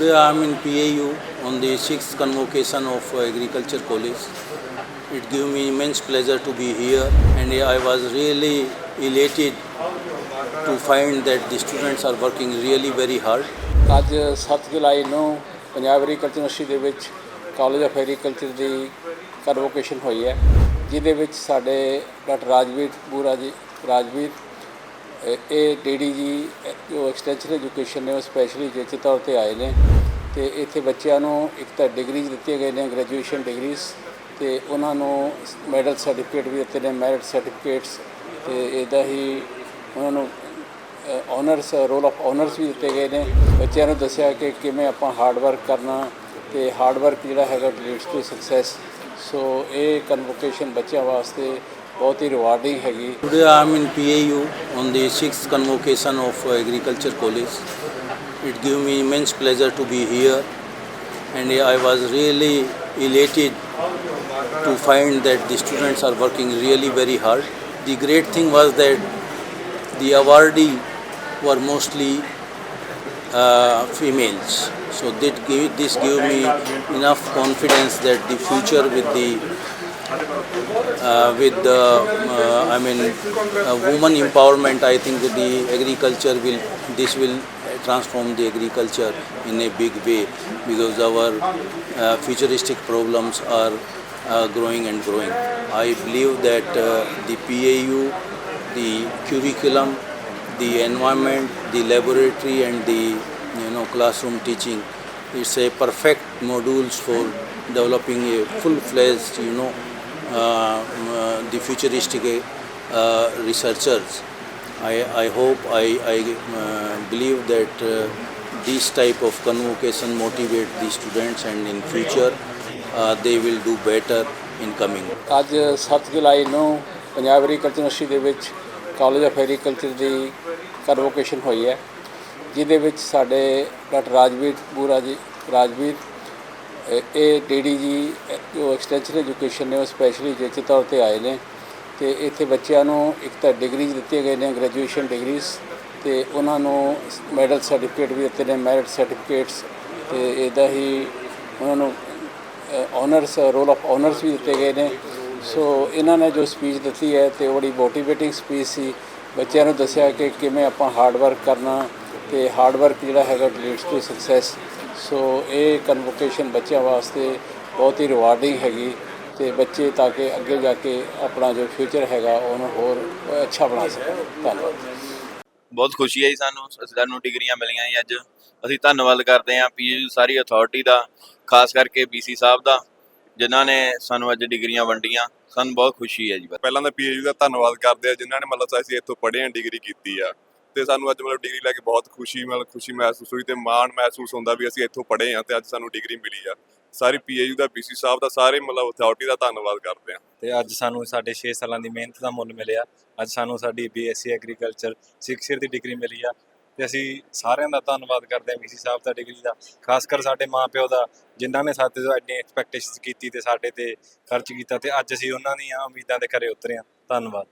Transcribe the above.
Today I am in PAU on the sixth convocation of uh, Agriculture College. It gave me immense pleasure to be here and I was really elated to find that the students are working really very hard. ਅੱਜ 7 ਜੁਲਾਈ ਨੂੰ Punjab agriculture university ਦੇ ਵਿੱਚ college of agriculture ਦੀ convocation ਹੋਈ ਹੈ ਜਿਹਦੇ ਵਿੱਚ ਸਾਡੇ ਡਾਕਟਰ ਰਾਜਵੀਰ ਬੂਰਾ ਜੀ ਰਾਜਵੀਰ ਇਹ- ਇਹ ਡੀਡੀ ਜੀ ਜੋ ਐਕਸਟੈਂਸ਼ਨ ਐਜੂਕੇਸ਼ਨ ਨੇ ਉਹ ਸਪੈਸ਼ਲੀ ਜੇਚੇ ਤੌਰ ਤੇ ਆਏ ਨੇ ਤੇ ਇੱਥੇ ਬੱਚਿਆਂ ਨੂੰ ਇੱਕ ਤਾਂ ਡਿਗਰੀਜ਼ ਦਿੱਤੀਆਂ ਗਏ ਨੇ ਗ੍ਰੈਜੂਏਸ਼ਨ ਡਿਗਰੀਜ਼ ਤੇ ਉਹਨਾਂ ਨੂੰ ਮੈਡਲ ਸਰਟੀਫਿਕੇਟ ਵੀ ਦਿੱਤੇ ਨੇ ਮੈਰਿਟ ਸਰਟੀਫਿਕੇਟਸ ਤੇ ਇਹਦਾ ਹੀ ਉਹਨਾਂ ਨੂੰ ਆਨਰਸ ਰੋਲ ਆਫ ਆਨਰਸ ਵੀ ਦਿੱਤੇ ਗਏ ਨੇ। ਬੱਚਿਆਂ ਨੂੰ ਦੱਸਿਆ ਕਿ ਕਿਵੇਂ ਆਪਾਂ ਹਾਰਡ ਵਰਕ ਕਰਨਾ ਤੇ ਹਾਰਡ ਵਰਕ ਜਿਹੜਾ ਹੈਗਾ ਲੀਡਸ ਟੂ ਸਕਸੈਸ ਸੋ ਇਹ ਕਨਵੋਕੇਸ਼ਨ ਬੱਚਿਆਂ ਵਾਸਤੇ ਬਹੁਤ ਹੀ ਰਿਵਾਰਡਿੰਗ ਹੈਗੀ Today I am in PAU on the sixth convocation of uh, Agriculture College. It gave me immense pleasure to be here and I was really elated to find that the students are working really very hard. The great thing was that the awardee were mostly uh, females. So that gave, this gave me enough confidence that the future with the uh, with the uh, I mean uh, woman empowerment I think the agriculture will this will transform the agriculture in a big way because our uh, futuristic problems are uh, growing and growing. I believe that uh, the PAU the curriculum the environment the laboratory and the you know classroom teaching it's a perfect modules for developing a full-fledged you know the futuristic uh, researchers. I, I hope, I, I uh, believe that uh, this type of convocation motivate the students and in future uh, they will do better in coming. ਅੱਜ 7 ਜੁਲਾਈ ਨੂੰ Punjab agriculture university ਦੇ ਵਿੱਚ college of agriculture ਦੀ convocation ਹੋਈ ਹੈ ਜਿਹਦੇ ਵਿੱਚ ਸਾਡੇ ਡਾਕਟਰ ਰਾਜਵੀਰ ਬੂਰਾ ਜੀ ਰਾਜਵੀਰ ਇਹ- ਇਹ ਡੀਡੀ ਜੀ, ਜੋ ਐਕਸਟੈਂਸ਼ਨ ਐਜੂਕੇਸ਼ਨ ਨੇ, ਉਹ ਸਪੈਸ਼ਲੀ ਜੇਚੇ ਤੌਰ ਤੇ ਆਏ ਨੇ, ਤੇ ਇੱਥੇ ਬੱਚਿਆਂ ਨੂੰ ਇੱਕ ਤਾਂ ਡਿਗਰੀਜ਼ ਦਿੱਤੀਆਂ ਗਏ ਨੇ ਗ੍ਰੈਜੂਏਸ਼ਨ ਡਿਗਰੀਜ਼ ਤੇ ਉਹਨਾਂ ਨੂੰ ਮੈਡਲ ਸਰਟੀਫਿਕੇਟ ਵੀ ਦਿੱਤੇ ਨੇ ਮੈਰਿਟ ਸਰਟੀਫਿਕੇਟਸ ਤੇ ਇਹਦਾ ਹੀ ਉਹਨਾਂ ਨੂੰ ਆਨਰਸ ਰੋਲ ਆਫ ਆਨਰਸ ਵੀ ਦਿੱਤੇ ਗਏ ਨੇ। ਸੋ ਇਹਨਾਂ ਨੇ ਜੋ ਸਪੀਚ ਦਿੱਤੀ ਹੈ, ਤੇ ਉਹ ਬੜੀ ਮੋਟੀਵੇਟਿੰਗ ਸਪੀਚ ਸੀ। ਬੱਚਿਆਂ ਨੂੰ ਦੱਸਿਆ ਕਿ ਕਿਵੇਂ ਆਪਾਂ ਹਾਰਡ ਵਰਕ ਕਰਨਾ ਤੇ ਹਾਰਡ ਵਰਕ ਜਿਹੜਾ ਹੈਗਾ ਲੀਡਸ ਟੂ ਸਕਸੈਸ ਸੋ ਇਹ ਕਨਵੋਕੇਸ਼ਨ ਬੱਚਿਆਂ ਵਾਸਤੇ ਬਹੁਤ ਹੀ ਰਿਵਾਰਡਿੰਗ ਹੈਗੀ ਤੇ ਬੱਚੇ ਤਾਂ ਕਿ ਅੱਗੇ ਜਾ ਕੇ ਆਪਣਾ ਜੋ ਫਿਊਚਰ ਹੈਗਾ ਉਹਨੂੰ ਹੋਰ ਅੱਛਾ ਬਣਾ ਸਕਣ। ਧੰਨਵਾਦ। ਬਹੁਤ ਖੁਸ਼ੀ ਹੈ ਜੀ ਸਾਨੂੰ ਸਾਨੂੰ ਡਿਗਰੀਆਂ ਮਿਲੀਆਂ ਜੀ ਅੱਜ। ਅਸੀਂ ਧੰਨਵਾਦ ਕਰਦੇ ਹਾਂ ਪੀਯੂ ਸਾਰੀ ਅਥਾਰਟੀ ਦਾ ਖਾਸ ਕਰਕੇ ਬੀਸੀ ਸਾਹਿਬ ਦਾ ਜਿਨ੍ਹਾਂ ਨੇ ਸਾਨੂੰ ਅੱਜ ਡਿਗਰੀਆਂ ਵੰਡੀਆਂ। ਸਾਨੂੰ ਬਹੁਤ ਖੁਸ਼ੀ ਹੈ ਜੀ। ਪਹਿਲਾਂ ਤਾਂ ਪੀਏਯੂ ਦਾ ਧੰਨਵਾਦ ਕਰਦੇ ਆ ਜਿਨ੍ਹਾਂ ਨੇ ਮਤਲਬ ਅਸੀਂ ਇੱਥੋਂ ਪੜ੍ਹੇ ਆ ਡਿਗਰੀ ਕੀਤੀ ਆ। ਤੇ ਸਾਨੂੰ ਅੱਜ ਮਤਲਬ ਡਿਗਰੀ ਲੈ ਕੇ ਬਹੁਤ ਖੁਸ਼ੀ ਮਤਲਬ ਖੁਸ਼ੀ ਮਹਿਸੂਸ ਹੋਈ ਤੇ ਮਾਣ ਮਹਿਸੂਸ ਹੁੰਦਾ ਵੀ ਅਸੀਂ ਇੱਥੋਂ ਪੜ੍ਹੇ ਆ ਤੇ ਅੱਜ ਸਾਨੂੰ ਡਿਗਰੀ ਮਿਲੀ ਆ। ਸਾਰੀ ਪੀਏਯੂ ਦਾ ਬੀਸੀ ਸਾਹਿਬ ਦਾ, ਸਾਰੇ ਮਤਲਬ ਅਥਾਰਟੀ ਦਾ ਧੰਨਵਾਦ ਕਰਦੇ ਆ ਤੇ ਅੱਜ ਸਾਨੂੰ ਸਾਡੇ 6 ਸਾਲਾਂ ਦੀ ਮਿਹਨਤ ਦਾ ਮੁੱਲ ਮਿਲਿਆ। ਅੱਜ ਸਾਨੂੰ ਸਾਡੀ ਬੀਐਸਸੀ ਐਗਰੀਕਲਚਰ 6 ਇਅਰ ਦੀ ਡਿਗਰੀ ਮਿਲੀ ਆ। ਤੇ ਅਸੀਂ ਸਾਰਿਆਂ ਦਾ ਧੰਨਵਾਦ ਕਰਦੇ ਹਾਂ ਵੀਸੀ ਸਾਹਿਬ ਦਾ ਡਿਗਰੀ ਦਾ। ਖਾਸ ਕਰ ਸਾਡੇ ਮਾਪਿਓ ਦਾ, ਜਿਨ੍ਹਾਂ ਨੇ ਸਾਡੇ ਤੋਂ ਐਡੀ ਐਕਸਪੈਕਟੇਸ਼ਨਸ ਕੀਤੀ ਤੇ ਸਾਡੇ ਤੇ ਖਰਚ ਕੀਤਾ ਤੇ ਅੱਜ ਅਸੀਂ ਉਹਨਾਂ ਦੀਆਂ ਉਮੀਦਾਂ ਦੇ ਖਰੇ ਉਤਰੇ ਹਾਂ। ਧੰਨਵਾਦ।